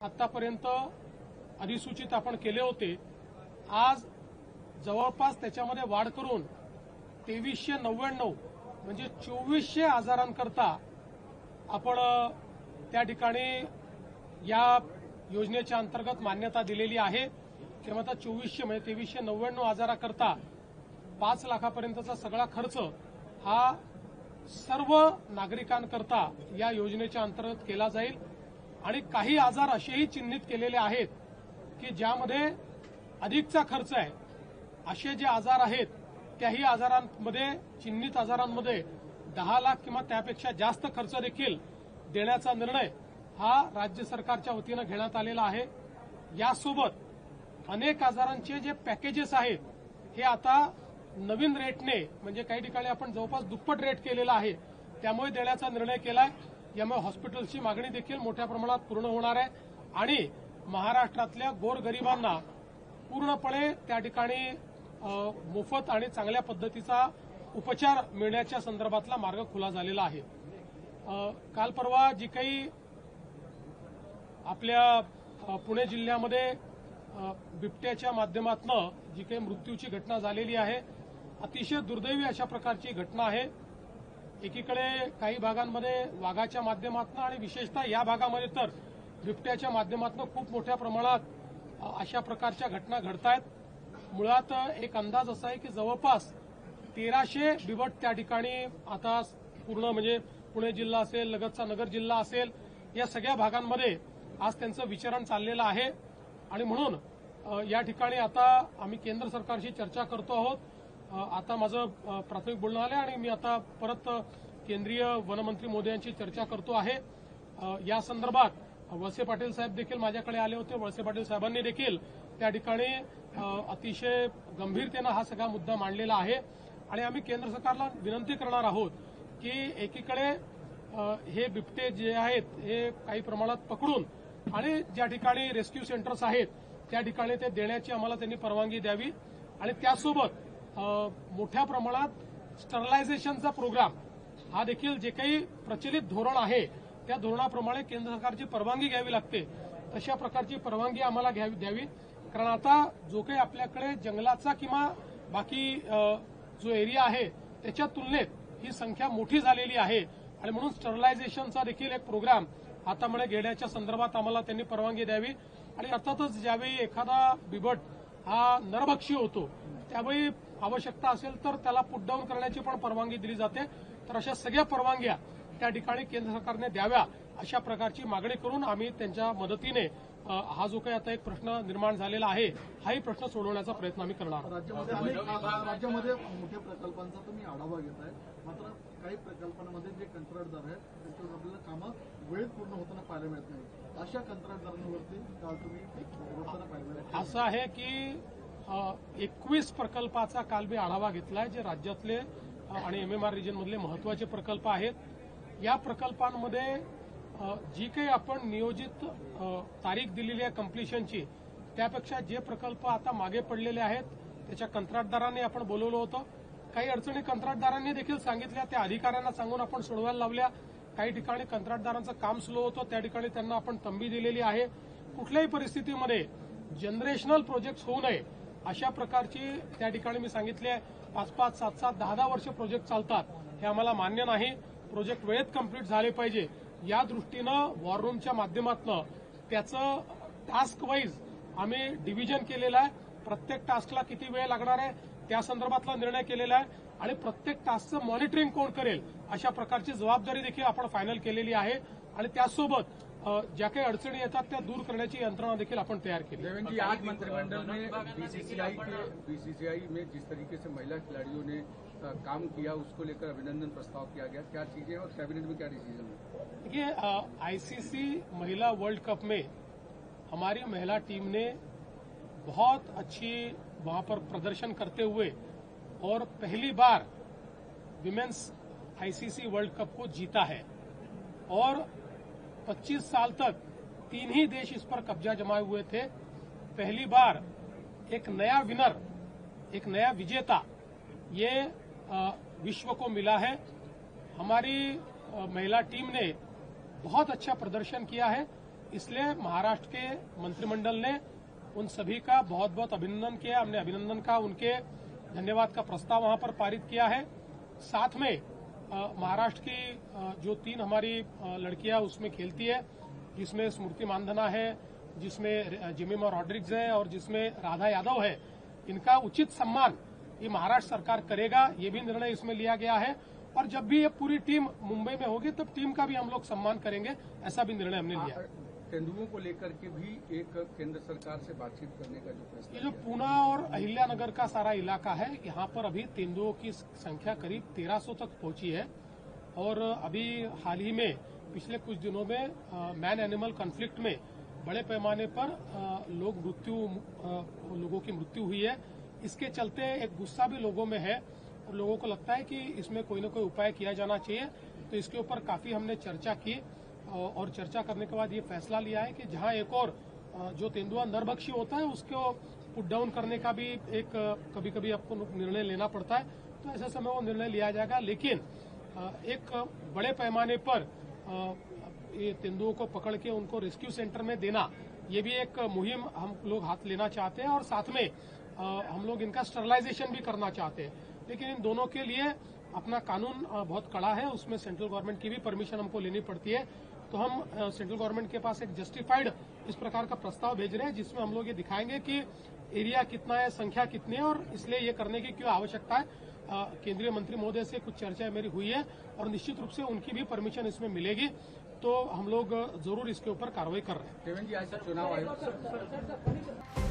आतापर्यंत अधिसूचित आपण केले होते. आज जवळपास त्याच्यामध्ये वाढ करून तेवीसशे नव्याण्णव म्हणजे चोवीसशे आजारांकरता आपण त्या ठिकाणी या योजनेच्या अंतर्गत मान्यता दिलेली आहे. तेव्हा आता चोवीसशे म्हणजे तेवीसशे नव्याण्णव आजाराकरता पाच लाखापर्यंतचा सगळा खर्च हा सर्व नागरिकांकरता या योजनेच्या अंतर्गत केला जाईल. आणि काही आजार असेही चिन्हित केलेले आहेत की ज्यामध्ये अधिकचा खर्च आहे. असे जे आजार आहेत त्याही आजारांमध्ये चिन्हित आजारांमध्ये दहा लाख किंवा त्यापेक्षा जास्त खर्च देखील देण्याचा निर्णय हा राज्य सरकारच्या वतीनं घेण्यात आलेला आहे. यासोबत अनेक आजारांचे जे पॅकेजेस आहेत हे आता नवीन रेटने म्हणजे काही ठिकाणी आपण जवळपास दुप्पट रेट केलेला आहे त्यामुळे देण्याचा निर्णय केलाय. यामुळे हॉस्पिटल्सची मागणी देखील मोठ्या प्रमाणात पूर्ण होणार आहे आणि महाराष्ट्रातल्या गोरगरिबांना पूर्णपणे त्या ठिकाणी मोफत आणि चांगल्या पद्धतीचा उपचार मिळण्याच्या संदर्भातला मार्ग खुला झालेला आहे. काल परवा जी काही आपल्या पुणे जिल्ह्यामध्ये बिबट्याच्या माध्यमातून जी काही मृत्यूची घटना झालेली आहे अतिशय दुर्दैवी अशा प्रकारची घटना आहे. एकीकडे काही भागांमध्ये वाघाच्या माध्यमातून आणि विशेषतः या भागामध्ये तर बिबट्याच्या माध्यमातून खूप मोठ्या प्रमाणात अशा प्रकारच्या घटना घडत आहेत मुळात एक अंदाज असा आहे की जवळपास तेराशे बिबट त्या ठिकाणी आता पूर्ण म्हणजे पुणे जिल्हा असेल लगतचा नगर जिल्हा असेल या सगळ्या भागांमध्ये आज त्यांचं विचरण चाललेलं आहे. आणि म्हणून या ठिकाणी आता आम्ही केंद्र सरकारशी चर्चा करतो आहोत. आता माझं प्राथमिक बोलणं आलं आणि मी आता परत केंद्रीय वनमंत्री मोदयांची चर्चा करतो आहे. या संदर्भात वळसे पाटील साहेब देखील माझ्याकडे आले होते. वळसे पाटील साहेबांनी देखील त्या ठिकाणी अतिशय गंभीरतेनं हा सगळा मुद्दा मांडलेला आहे. आणि आम्ही केंद्र सरकारला विनंती करणार आहोत की एकीकडे हे बिबटे जे आहेत हे काही प्रमाणात पकडून आणि ज्या ठिकाणी रेस्क्यू सेंटर्स आहेत त्या ठिकाणी ते देण्याची आम्हाला त्यांनी परवानगी द्यावी. आणि त्यासोबत मोठ्या प्रमाणात स्टरलायझेशनचा प्रोग्राम हा देखील जे काही प्रचलित धोरण आहे त्या धोरणाप्रमाणे केंद्र सरकारची परवानगी घ्यावी लागते. तशा प्रकारची परवानगी आम्हाला घ्यावी द्यावी. कारण आता जो काही आपल्याकडे जंगलाचा किंवा बाकी जो एरिया आहे त्याच्या तुलनेत ही संख्या मोठी झालेली आहे. आणि म्हणून स्टरलायझेशनचा देखील एक प्रोग्राम हातामध्ये घेण्याच्या संदर्भात आम्हाला त्यांनी परवानगी द्यावी. आणि अर्थातच ज्यावेळी एखादा बिबट हा नरभक्षी होतो. त्यावेळी आवश्यकता असेल तर त्याला पुट डाऊन करण्याची पण परवानगी दिली जाते. तर अशा सगळ्या परवानग्या त्या ठिकाणी केंद्र सरकारने द्याव्या अशा प्रकारची मागणी करून आम्ही त्यांच्या मदतीने हा जो काही आता एक प्रश्न निर्माण झालेला आहे हाही प्रश्न सोडवण्याचा प्रयत्न आम्ही करणार आहोत. राज्यामध्ये मोठ्या प्रकल्पांचा तुम्ही आढावा घेताय. मात्र काही प्रकल्पांमध्ये जे कंत्राटदार आहेत त्यांच्यावर आपल्याला कामं वेळेत पूर्ण होताना पाहायला मिळत नाही. अशा कंत्राटदारांवरती काल तुम्ही. असं आहे की एकवीस प्रकल्पाचा काल मी आढावा घेतलाय जे राज्यातले आणि एमएमआर रिजनमधले महत्त्वाचे प्रकल्प आहेत. या प्रकल्पांमध्ये जी काही आपण नियोजित तारीख दिलेली आहे कम्प्लिशनची त्यापेक्षा जे प्रकल्प आता मागे पडलेले आहेत त्याच्या कंत्राटदारांनी आपण बोलवलं होतं. काही अडचणी कंत्राटदारांनी देखील सांगितल्या त्या अधिकाऱ्यांना सांगून आपण सोडवायला लावल्या. काही ठिकाणी कंत्राटदारांचं काम स्लो होतं त्या ठिकाणी त्यांना आपण तंबी दिलेली आहे. कुठल्याही परिस्थितीमध्ये जनरेशनल प्रोजेक्ट होऊ नये अशा प्रकारची त्या ठिकाणी मी सांगितले पाच पाच सात सात दहा दहा वर्ष प्रोजेक्ट चालतात हे आम्हाला मान्य नाही. प्रोजेक्ट वेळेत कंप्लीट झाले पाहिजे. या दृष्टीनं वॉर रूमच्या माध्यमातनं त्याचं टास्क वाईज आम्ही डिव्हिजन केलेलं आहे. प्रत्येक टास्कला किती वेळ लागणार आहे त्या संदर्भातला निर्णय केलेला आहे. आणि प्रत्येक टास्कचं मॉनिटरिंग कोण करेल अशा प्रकारची जबाबदारी देखील आपण फायनल केलेली आहे. आणि त्यासोबत ज्या काही अडचणी येतात त्या दूर करण्याची यंत्रणा देखील आपण तयार केली. जी आज मंत्रिमंडल में बीसीसीआई के बीसीसीआई में जिस तरीके से महिला खिलाड़ियों ने काम किया उसको लेकर अभिनंदन प्रस्ताव किया गया। क्या चीज़ें और कैबिनेट में क्या डिसीज़न है? देखिए आईसीसी महिला वर्ल्ड कप में हमारी महिला टीम ने बहुत अच्छी वहाँ पर प्रदर्शन करते हुए और पहली बार विमेंस आईसीसी वर्ल्ड कप को जीता है। और 25 साल तक तीन ही देश इस पर कब्जा जमाए हुए थे। पहली बार एक नया विनर एक नया विजेता ये विश्व को मिला है। हमारी महिला टीम ने बहुत अच्छा प्रदर्शन किया है। इसलिए महाराष्ट्र के मंत्रिमंडल ने उन सभी का बहुत बहुत अभिनंदन किया। हमने अभिनंदन का, उनके धन्यवाद का प्रस्ताव वहाँ पर पारित किया है। साथ में महाराष्ट्र की जो तीन हमारी लड़कियाँ उसमें खेलती है, जिसमें स्मृति मानधना है, जिसमें जिमिमा रॉड्रिक्स है, और जिसमें राधा यादव है। इनका उचित सम्मान ये महाराष्ट्र सरकार करेगा, ये भी निर्णय इसमें लिया गया है। और जब भी ये पूरी टीम मुंबई में होगी, तब टीम का भी हम लोग सम्मान करेंगे, ऐसा भी निर्णय हमने लिया तेंदुओं को लेकर के भी एक केंद्र सरकार से बातचीत करने का जो ये फैसला जो पूना और अहिल्यानगर का सारा इलाका है यहाँ पर अभी तेंदुओं की संख्या करीब 1300 तक पहुँची है। और अभी हाल ही में पिछले कुछ दिनों में मैन एनिमल कॉन्फ्लिक्ट में बड़े पैमाने पर लोग मृत्यु लोगों की मृत्यु हुई है। इसके चलते एक गुस्सा भी लोगों में है और लोगों को लगता है कि इसमें कोई न कोई उपाय किया जाना चाहिए। तो इसके ऊपर काफ़ी हमने चर्चा की। और चर्चा करने के बाद ये फैसला लिया है कि जहाँ एक और जो तेंदुआ नरभक्षी होता है, उसको पुट डाउन करने का भी एक कभी कभी आपको निर्णय लेना पड़ता है। तो ऐसे समय वो निर्णय लिया जाएगा, लेकिन एक बड़े पैमाने पर ये तेंदुओं को पकड़ के उनको रेस्क्यू सेंटर में देना, ये भी एक मुहिम हम लोग हाथ लेना चाहते हैं और साथ में हम लोग इनका स्टरलाइजेशन भी करना चाहते हैं। लेकिन इन दोनों के लिए अपना कानून बहुत कड़ा है, उसमें सेंट्रल गवर्नमेंट की भी परमिशन हमको लेनी पड़ती है। तो हम सेंट्रल गवर्नमेंट के पास एक जस्टिफाइड इस प्रकार का प्रस्ताव भेज रहे हैं जिसमें हम लोग ये दिखाएँगे कि एरिया कितना है संख्या कितनी है और इसलिए ये करने की क्यों आवश्यकता है केंद्रीय मंत्री महोदय से कुछ चर्चाएँ मेरी हुई है और निश्चित रूप से उनकी भी परमिशन इसमें मिलेगी तो हम लोग ज़रूर इसके ऊपर कार्रवाई कर रहे हैं देवेंद्र जी आज चुनाव आयोग